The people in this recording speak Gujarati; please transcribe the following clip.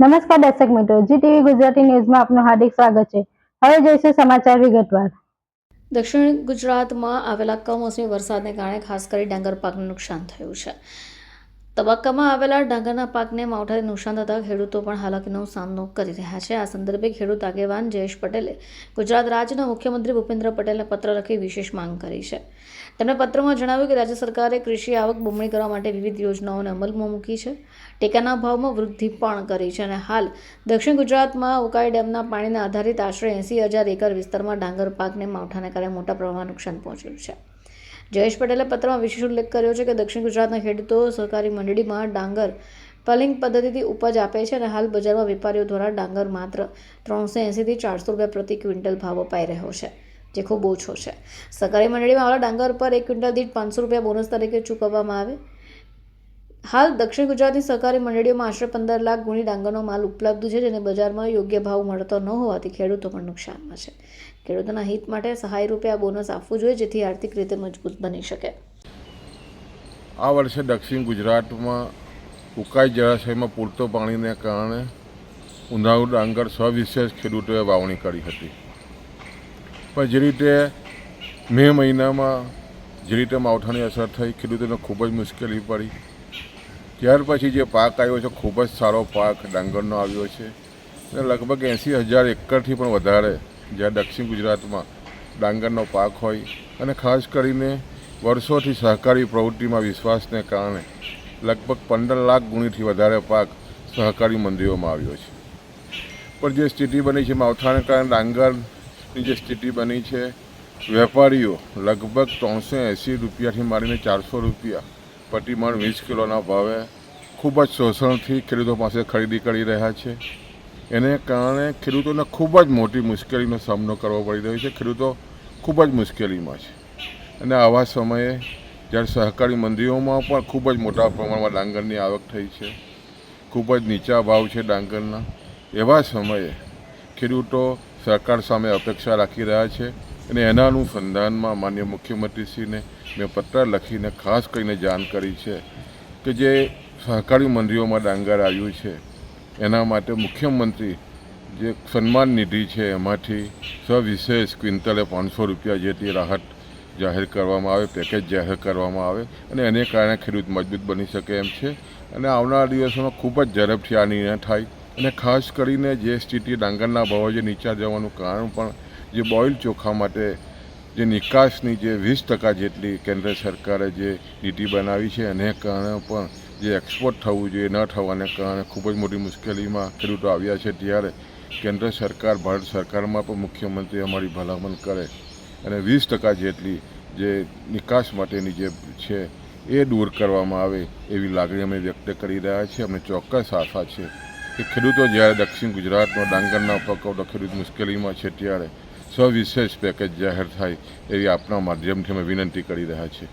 નમસ્કાર દર્શક મિત્રો જી ટીવી ગુજરાતી ન્યૂઝમાં આપનું હાર્દિક સ્વાગત છે. હવે જોઈશું સમાચાર વિગતવાર. દક્ષિણ ગુજરાતમાં આવેલા કમોસમી વરસાદને કારણે ખાસ કરી ડાંગર પાકને નુકસાન થયું છે. તબક્કામાં આવેલા ડાંગરના પાકને માવઠાથી નુકસાન થતાં ખેડૂતો પણ હાલાકીનો સામનો કરી રહ્યા છે. આ સંદર્ભે ખેડૂત આગેવાન જયેશ પટેલે ગુજરાત રાજ્યના મુખ્યમંત્રી ભૂપેન્દ્ર પટેલને પત્ર લખી વિશેષ માંગ કરી છે. તેમણે પત્રમાં જણાવ્યું કે રાજ્ય સરકારે કૃષિ આવક બમણી કરવા માટે વિવિધ યોજનાઓને અમલમાં મૂકી છે. ટેકાના ભાવમાં વૃદ્ધિ પણ કરી છે અને હાલ દક્ષિણ ગુજરાતમાં ઉકાઈ ડેમના પાણીના આધારિત આશરે એંસી હજાર એકર વિસ્તારમાં ડાંગર પાકને માવઠાને કારણે મોટા પ્રમાણમાં નુકસાન પહોંચ્યું છે. જયેશ પટેલે પત્રમાં વિશેષ ઉલ્લેખ કર્યો છે કે દક્ષિણ ગુજરાતના ખેડૂતો સહકારી મંડળીમાં ડાંગર પલિંગ પદ્ધતિથી ઉપજ આપે છે અને હાલ બજારમાં વેપારીઓ દ્વારા ડાંગર માત્ર ત્રણસો એંસીથી ચારસો રૂપિયા પ્રતિ ક્વિન્ટલ ભાવ અપાઈ રહ્યો છે, જે ખૂબ ઓછો છે. સહકારી મંડળીમાં આવેલા ડાંગર પર એક ક્વિન્ટલ દીઠ પાંચસો રૂપિયા બોનસ તરીકે ચૂકવવામાં આવે. હાલ દક્ષિણ ગુજરાતની સહકારી મંડળીઓમાં આશરે પંદર લાખ ગુણી ડાંગરનો માલ ઉપલબ્ધ છે, જેને બજારમાં યોગ્ય ભાવ મળતો ન હોવાથી ખેડૂતો પણ નુકસાનમાં છે. ખેડૂતોના હિત માટે સહાય રૂપે આ બોનસ આપવું જોઈએ, જેથી આર્થિક રીતે મજબૂત બની શકે. આ વર્ષે દક્ષિણ ગુજરાતમાં ઉકાઈ જળાશયમાં પૂરતો પાણીને કારણે ઉનાળુ ડાંગર સવિશેષ ખેડૂતોએ વાવણી કરી હતી. પણ જે રીતે મે મહિનામાં જે રીતે માવઠાની અસર થઈ, ખેડૂતોને ખૂબ જ મુશ્કેલી પડી. ત્યાર પછી જે પાક આવ્યો છે, ખૂબ જ સારો પાક ડાંગરનો આવ્યો છે. અને લગભગ એંસી હજાર એકરથી પણ વધારે જ્યાં દક્ષિણ ગુજરાતમાં ડાંગરનો પાક હોય. અને ખાસ કરીને વર્ષોથી સહકારી પ્રવૃત્તિમાં વિશ્વાસને કારણે લગભગ પંદર લાખ ગુણીથી વધારે પાક સહકારી મંડીઓમાં આવ્યો છે. પણ જે સ્થિતિ બની છે, માવઠાને કારણે ડાંગરની જે સ્થિતિ બની છે, વેપારીઓ લગભગ ત્રણસો એંસી રૂપિયાથી મારીને ચારસો રૂપિયા પ્રતિમણ વીસ કિલોના ભાવે ખૂબ જ શોષણથી ખેડૂતો પાસે ખરીદી કરી રહ્યા છે. એને કારણે ખેડૂતોને ખૂબ જ મોટી મુશ્કેલીનો સામનો કરવો પડી રહ્યો છે. ખેડૂતો ખૂબ જ મુશ્કેલીમાં છે. અને આવા સમયે જ્યારે સહકારી મંડીઓમાં પણ ખૂબ જ મોટા પ્રમાણમાં ડાંગરની આવક થઈ છે, ખૂબ જ નીચા ભાવ છે ડાંગરના, એવા સમયે ખેડૂતો સરકાર સામે અપેક્ષા રાખી રહ્યા છે અને એના અનુસંધાનમાં માન્ય મુખ્યમંત્રીશ્રીને મેં પત્ર લખીને ખાસ કરીને જાણ કરી છે કે જે સહકારી મંડીઓમાં ડાંગર આવ્યું છે, એના માટે મુખ્યમંત્રી જે સન્માન નિધિ છે એમાંથી સવિશેષ ક્વિન્ટલે પાંચસો રૂપિયા જેટલી રાહત જાહેર કરવામાં આવે, પેકેજ જાહેર કરવામાં આવે અને એને કારણે ખેડૂત મજબૂત બની શકે એમ છે. અને આવનારા દિવસોમાં ખૂબ જ ઝડપથી આ નિર્ણય થાય. અને ખાસ કરીને જે સ્થિતિ ડાંગરના ભાવો જે નીચા જવાનું કારણ પણ જે બોઇલ ચોખા માટે જે નિકાસની જે વીસ ટકા જેટલી કેન્દ્ર સરકારે જે નીતિ બનાવી છે, એને કારણે પણ જે એક્સપોર્ટ થવું જોઈએ, ન થવાને કારણે ખૂબ જ મોટી મુશ્કેલીમાં ખેડૂતો આવ્યા છે. ત્યારે કેન્દ્ર સરકાર, ભારત સરકારમાં પણ મુખ્યમંત્રી અમારી ભલામણ કરે અને વીસ ટકા જેટલી જે નિકાસ માટેની જે છે, એ દૂર કરવામાં આવે એવી લાગણી અમે વ્યક્ત કરી રહ્યા છીએ. અમને ચોક્કસ આશા છે કે ખેડૂતો જ્યારે દક્ષિણ ગુજરાતમાં ડાંગરના પકવતો ખેડૂત મુશ્કેલીમાં છે, ત્યારે સવિશેષ પેકેજ જાહેર થાય એવી આપના માધ્યમથી અમે વિનંતી કરી રહ્યા છીએ.